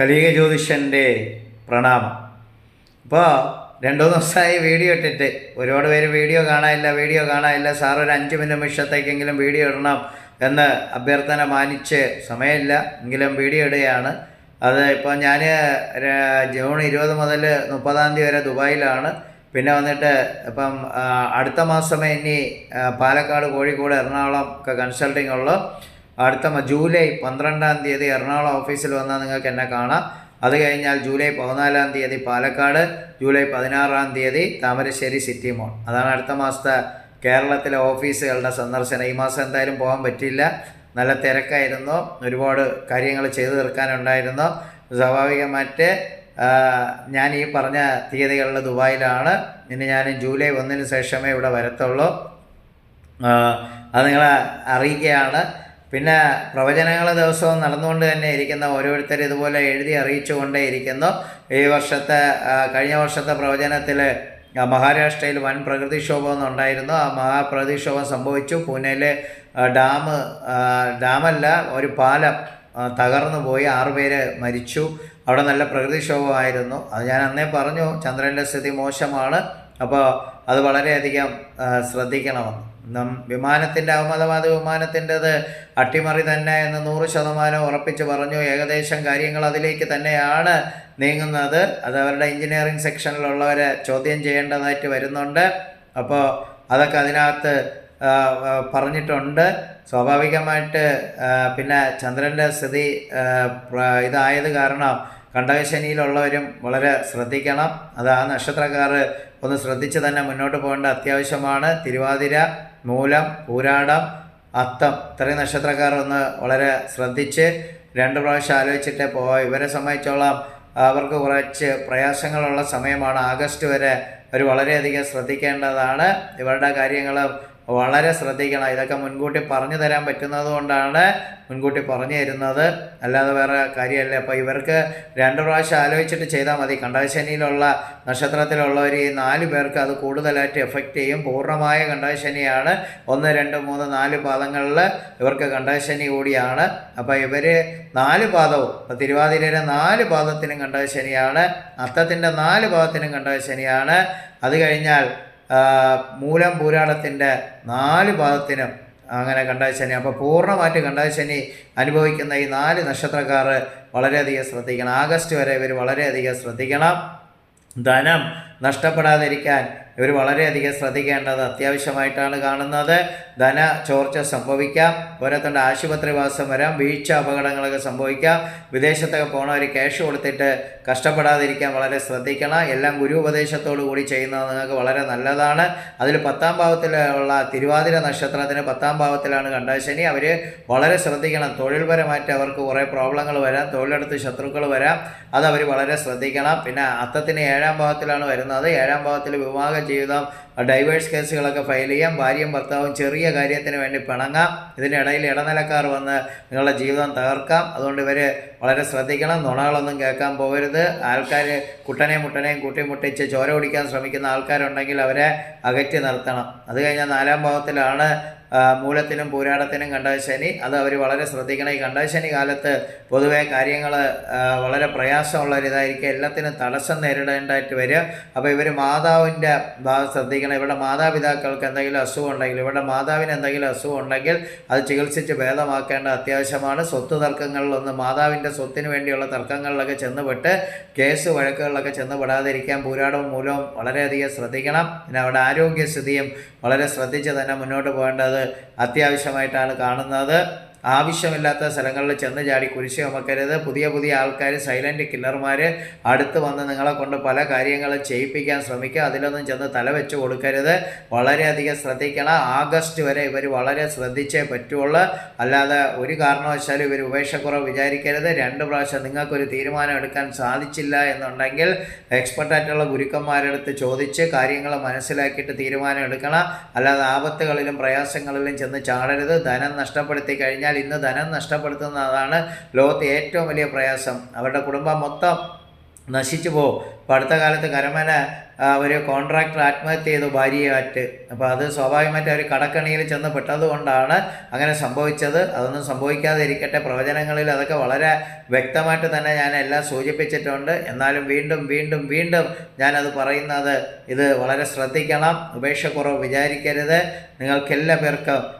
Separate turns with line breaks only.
കലിക ജ്യോതിഷന്റെ പ്രണാമം. ഇപ്പോൾ രണ്ടു ദിവസമായി വീഡിയോ ഇട്ടിട്ട് ഒരുപാട് പേര് വീഡിയോ കാണാനില്ല വീഡിയോ കാണാനില്ല. സാർ ഒരു അഞ്ച് മിനിറ്റ് നിമിഷത്തേക്കെങ്കിലും വീഡിയോ ഇടണം എന്ന് അഭ്യർത്ഥന മാനിച്ച് സമയമില്ല. എങ്കിലും വീഡിയോ ഇടുകയാണ്. അത് ഇപ്പോൾ ഞാൻ ജൂൺ ഇരുപത് മുതൽ മുപ്പതാം തീയതി വരെ ദുബായിലാണ്. പിന്നെ വന്നിട്ട് ഇപ്പം അടുത്ത മാസമേ ഇനി പാലക്കാട് കോഴിക്കോട് എറണാകുളം ഒക്കെ കൺസൾട്ടിങ് ഉള്ളു. അടുത്ത ജൂലൈ പന്ത്രണ്ടാം തീയതി എറണാകുളം ഓഫീസിൽ വന്നാൽ നിങ്ങൾക്ക് എന്നെ കാണാം. അത് കഴിഞ്ഞാൽ ജൂലൈ പതിനാലാം തീയതി പാലക്കാട് ജൂലൈ പതിനാറാം തീയതി താമരശ്ശേരി സിറ്റി മോൾ. അതാണ് അടുത്ത മാസത്തെ കേരളത്തിലെ ഓഫീസുകളുടെ സന്ദർശനം. ഈ മാസം എന്തായാലും പോകാൻ പറ്റില്ല നല്ല തിരക്കായിരുന്നു. ഒരുപാട് കാര്യങ്ങൾ ചെയ്തു തീർക്കാനുണ്ടായിരുന്നു. സ്വാഭാവികമായിട്ട് ഞാൻ ഈ പറഞ്ഞ തീയതികളിൽ ദുബായിലാണ്. ഇനി ഞാൻ ജൂലൈ ഒന്നിന് ശേഷമേ ഇവിടെ വരത്തുള്ളൂ. അത് നിങ്ങളെ അറിയിക്കുകയാണ്. പിന്നെ പ്രവചനങ്ങൾ ദിവസവും നടന്നുകൊണ്ട് തന്നെ ഇരിക്കുന്ന ഓരോരുത്തർ ഇതുപോലെ എഴുതി അറിയിച്ചു കൊണ്ടേ ഇരിക്കുന്നു. ഈ വർഷത്തെ കഴിഞ്ഞ വർഷത്തെ പ്രവചനത്തിൽ മഹാരാഷ്ട്രയിൽ വൻ പ്രകൃതിക്ഷോഭം ഉണ്ടായിരുന്നു. ആ മഹാപ്രകൃതിക്ഷോഭം സംഭവിച്ചു. പൂനെയിലെ ഡാം ഡാമല്ല ഒരു പാലം തകർന്നു പോയി. ആറുപേര് മരിച്ചു. അവിടെ നല്ല പ്രകൃതിക്ഷോഭമായിരുന്നു. അത് ഞാൻ അന്നേ പറഞ്ഞു ചന്ദ്രന്റെ സ്ഥിതി മോശമാണ്. അപ്പോൾ അത് വളരെയധികം ശ്രദ്ധിക്കണമെന്ന്. നം വിമാനത്തിന്റെ അഹമ്മദാബാദ് വിമാനത്തിന്റെത് അട്ടിമറി തന്നെ എന്ന് നൂറ് ശതമാനം ഉറപ്പിച്ച് പറഞ്ഞു. ഏകദേശം കാര്യങ്ങൾ അതിലേക്ക് തന്നെയാണ് നീങ്ങുന്നത്. അത് അവരുടെ എഞ്ചിനീയറിംഗ് സെക്ഷനിലുള്ളവരെ ചോദ്യം ചെയ്യേണ്ടതായിട്ട് വരുന്നുണ്ട്. അപ്പോൾ അതൊക്കെ അതിനകത്ത് പറഞ്ഞിട്ടുണ്ട്. സ്വാഭാവികമായിട്ട് പിന്നെ ചന്ദ്രന്റെ സ്ഥിതി ഇതായത് കാരണം കണ്ടകശനിയിലുള്ളവരും വളരെ ശ്രദ്ധിക്കണം. അത് ആ നക്ഷത്രക്കാർ ഒന്ന് ശ്രദ്ധിച്ച് തന്നെ മുന്നോട്ട് പോകേണ്ട അത്യാവശ്യമാണ്. തിരുവാതിര മൂലം പൂരാടം അത്തം. ഇത്രയും നക്ഷത്രക്കാർ ഒന്ന് വളരെ ശ്രദ്ധിച്ച് രണ്ട് പ്രാവശ്യം ആലോചിച്ചിട്ട് പോവാം ഇവരെ സംബന്ധിച്ചോളം അവർക്ക് കുറച്ച് പ്രയാസങ്ങളുള്ള സമയമാണ്. ആഗസ്റ്റ് വരെ അവർ വളരെയധികം ശ്രദ്ധിക്കേണ്ടതാണ്. ഇവരുടെ കാര്യങ്ങൾ വളരെ ശ്രദ്ധിക്കണം. ഇതൊക്കെ മുൻകൂട്ടി പറഞ്ഞു തരാൻ പറ്റുന്നത് കൊണ്ടാണ് മുൻകൂട്ടി പറഞ്ഞു തരുന്നത്. അല്ലാതെ വേറെ കാര്യമല്ല. അപ്പോൾ ഇവർക്ക് രണ്ട് പ്രാവശ്യം ആലോചിച്ചിട്ട് ചെയ്താൽ മതി. കണ്ടകശനിയിലുള്ള നക്ഷത്രത്തിലുള്ളവർ ഈ നാല് പേർക്ക് അത് കൂടുതലായിട്ട് എഫക്റ്റ് ചെയ്യും. പൂർണമായ കണ്ടകശനിയാണ് ഒന്ന് രണ്ട് മൂന്ന് നാല് പാദങ്ങളിൽ ഇവർക്ക് കണ്ടകശനി കൂടിയാണ്. അപ്പോൾ ഇവർ നാല് പാദവും ഇപ്പോൾ തിരുവാതിരയുടെ നാല് പാദത്തിനും കണ്ടകശനിയാണ് അത്തത്തിന്റെ നാല് പാദത്തിനും കണ്ടകശനിയാണ് അത് കഴിഞ്ഞാൽ മൂലം പൂരാടത്തിന്റെ നാല് പാദത്തിനും അങ്ങനെ കണ്ടാശനി അപ്പോൾ പൂർണമായിട്ട് കണ്ടാശനി അനുഭവിക്കുന്ന ഈ നാല് നക്ഷത്രക്കാർ വളരെയധികം ശ്രദ്ധിക്കണം. ആഗസ്റ്റ് വരെ ഇവർ വളരെയധികം ശ്രദ്ധിക്കണം. ധനം നഷ്ടപ്പെടാതിരിക്കാൻ ഇവർ വളരെയധികം ശ്രദ്ധിക്കേണ്ടത് അത്യാവശ്യമായിട്ടാണ് കാണുന്നത്. ധന ചോർച്ച സംഭവിക്കാം. ഓരോരുത്തരുടെ ആശുപത്രി വാസം വരാം. വീഴ്ച അപകടങ്ങളൊക്കെ സംഭവിക്കാം. വിദേശത്തൊക്കെ പോകണവർ ക്യാഷ് കൊടുത്തിട്ട് കഷ്ടപ്പെടാതിരിക്കാൻ വളരെ ശ്രദ്ധിക്കണം. എല്ലാം ഗുരു ഉപദേശത്തോടു കൂടി ചെയ്യുന്നത് നിങ്ങൾക്ക് വളരെ നല്ലതാണ്. അതിൽ പത്താം ഭാവത്തിലുള്ള തിരുവാതിര നക്ഷത്രത്തിന് പത്താം ഭാവത്തിലാണ് കണ്ടാശനി അവർ വളരെ ശ്രദ്ധിക്കണം. തൊഴിൽപരമായിട്ട് അവർക്ക് കുറേ പ്രോബ്ലങ്ങൾ വരാം. തൊഴിലെടുത്ത് ശത്രുക്കൾ വരാം. അതവർ വളരെ ശ്രദ്ധിക്കണം. പിന്നെ അത്തത്തിന് ഏഴാം ഭാവത്തിലാണ് വരുന്നത്. ഏഴാം ഭാവത്തിൽ വിവാഹ ജീവിതം ഡൈവേഴ്സ് കേസുകളൊക്കെ ഫയൽ ചെയ്യാം. ഭാര്യയും ഭർത്താവും ചെറിയ കാര്യത്തിന് വേണ്ടി പിണങ്ങാം. ഇതിനിടയിൽ ഇടനിലക്കാർ വന്ന് നിങ്ങളുടെ ജീവിതം തകർക്കാം. അതുകൊണ്ട് ഇവർ വളരെ ശ്രദ്ധിക്കണം നുണകളൊന്നും കേൾക്കാൻ പോകരുത്. ആൾക്കാർ കുട്ടനെയും മുട്ടനെയും കൂട്ടിമുട്ടിച്ച് ചോര കുടിക്കാൻ ശ്രമിക്കുന്ന ആൾക്കാരുണ്ടെങ്കിൽ അവരെ അകറ്റി നിർത്തണം. അത് കഴിഞ്ഞാൽ നാലാം ഭാവത്തിലാണ് മൂലത്തിനും പൂരാടത്തിനും കണ്ടശനി അത് അവർ വളരെ ശ്രദ്ധിക്കണം. ഈ കണ്ടശനി കാലത്ത് പൊതുവേ കാര്യങ്ങൾ വളരെ പ്രയാസമുള്ള ഒരു ഇതായിരിക്കും. എല്ലാത്തിനും തടസ്സം നേരിടേണ്ടതായിട്ട് വരും. അപ്പോൾ ഇവർ മാതാവിന്റെ ഭാഗം ശ്രദ്ധിക്കണം. ഇവിടെ മാതാപിതാക്കൾക്ക് എന്തെങ്കിലും അസുഖം ഉണ്ടെങ്കിൽ ഇവിടെ മാതാവിന് എന്തെങ്കിലും അസുഖം ഉണ്ടെങ്കിൽ അത് ചികിത്സിച്ച് ഭേദമാക്കേണ്ട അത്യാവശ്യമാണ്. സ്വത്ത് തർക്കങ്ങളിലൊന്ന് മാതാവിന്റെ സ്വത്തിന് വേണ്ടിയുള്ള തർക്കങ്ങളിലൊക്കെ ചെന്നുപെട്ട് കേസ് വഴക്കുകളിലൊക്കെ ചെന്നുപെടാതിരിക്കാൻ പൂരാടവും മൂലവും വളരെയധികം ശ്രദ്ധിക്കണം. പിന്നെ അവരുടെ ആരോഗ്യസ്ഥിതിയും വളരെ ശ്രദ്ധിച്ച് തന്നെ മുന്നോട്ട് പോകേണ്ടത് അത്യാവശ്യമായിട്ടാണ് കാണുന്നത്. ആവശ്യമില്ലാത്ത സ്ഥലങ്ങളിൽ ചെന്ന് ചാടി കുരിശ് ചുമക്കരുത്. പുതിയ പുതിയ ആൾക്കാർ സൈലന്റ് കില്ലർമാർ അടുത്ത് വന്ന് നിങ്ങളെ കൊണ്ട് പല കാര്യങ്ങളും ചെയ്യിപ്പിക്കാൻ ശ്രമിക്കുക. അതിലൊന്നും ചെന്ന് തല വെച്ച് കൊടുക്കരുത്. വളരെയധികം ശ്രദ്ധിക്കണം. ആഗസ്റ്റ് വരെ ഇവർ വളരെ ശ്രദ്ധിച്ചേ പറ്റുള്ളൂ. അല്ലാതെ ഒരു കാരണവശാലും ഇവർ ഉപേക്ഷക്കുറവ് വിചാരിക്കരുത്. രണ്ട് പ്രാവശ്യം നിങ്ങൾക്കൊരു തീരുമാനം എടുക്കാൻ സാധിച്ചില്ല എന്നുണ്ടെങ്കിൽ എക്സ്പെർട്ടായിട്ടുള്ള ഗുരുക്കന്മാരെടുത്ത് ചോദിച്ച് കാര്യങ്ങൾ മനസ്സിലാക്കിയിട്ട് തീരുമാനം എടുക്കണം. അല്ലാതെ ആപത്തുകളിലും പ്രയാസങ്ങളിലും ചെന്ന് ചാടരുത്. ധനം നഷ്ടപ്പെടുത്തി കഴിഞ്ഞാൽ ഇന്ന് ധനം നഷ്ടപ്പെടുത്തുന്നതാണ് ലോകത്തെ ഏറ്റവും വലിയ പ്രയാസം. അവരുടെ കുടുംബം മൊത്തം നശിച്ചു പോകും. അപ്പോൾ അടുത്ത കാലത്ത് കരമന ഒരു കോൺട്രാക്ടർ ആത്മഹത്യ ചെയ്തു ഭാര്യയായിട്ട്. അപ്പോൾ അത് സ്വാഭാവികമായിട്ട് അവർ കടക്കണിയിൽ ചെന്ന് പെട്ടതുകൊണ്ടാണ് അങ്ങനെ സംഭവിച്ചത്. അതൊന്നും സംഭവിക്കാതെ ഇരിക്കട്ടെ പ്രവചനങ്ങളിൽ അതൊക്കെ വളരെ വ്യക്തമായിട്ട് തന്നെ ഞാൻ എല്ലാം സൂചിപ്പിച്ചിട്ടുണ്ട്. എന്നാലും വീണ്ടും വീണ്ടും വീണ്ടും ഞാനത് പറയുന്നത് ഇത് വളരെ ശ്രദ്ധിക്കണം. ഉപേക്ഷക്കുറവ് വിചാരിക്കരുത്. നിങ്ങൾക്കെല്ലാ പേർക്കും